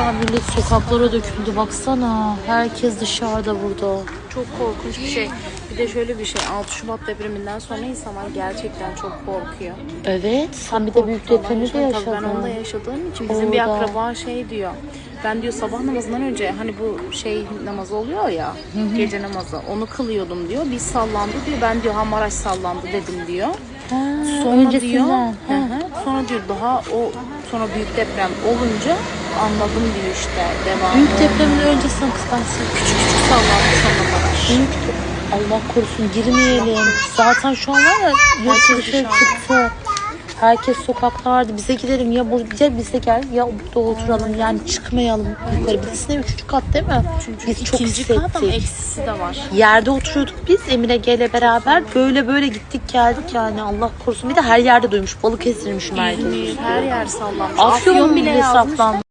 an millet sokaklara döküldü baksana. Herkes dışarıda burada. Çok korkunç bir şey. Bir de şöyle bir şey. 6 Şubat depreminden sonra insanlar gerçekten çok korkuyor. Evet sen bir de büyük depremi de Tabii yaşadın. Ben onu da yaşadığım için bizim bir Orada. akraba şey diyor. Ben diyor sabah namazından önce hani bu şey namazı oluyor ya gece namazı onu kılıyordum diyor. Bir sallandı diyor. Ben diyor ha Maraş sallandı dedim diyor. Ha, Sonra diyor, hı hı, sonra diyor daha o sonra büyük deprem olunca anladım diyor işte devamı. Büyük depremin öncesinde kıskansın. küçük küçük sallandı sonra Maraş. Büyük Allah korusun girmeyelim. Zaten şu an var ya yurt Herkes dışarı çıktı. Herkes sokaklarda bize gidelim ya burada ya bize gel ya burada oturalım yani çıkmayalım yukarı. Biz de üçüncü kat değil mi? Biz çok İkinci kat ama hissettik. eksisi de var. Yerde oturuyorduk biz Emine G'yle beraber böyle böyle gittik geldik yani Allah korusun bir de her yerde duymuş balık esirmiş. İzmir, her yer sallanmış. Afyon bile bile yazmış. saplandı.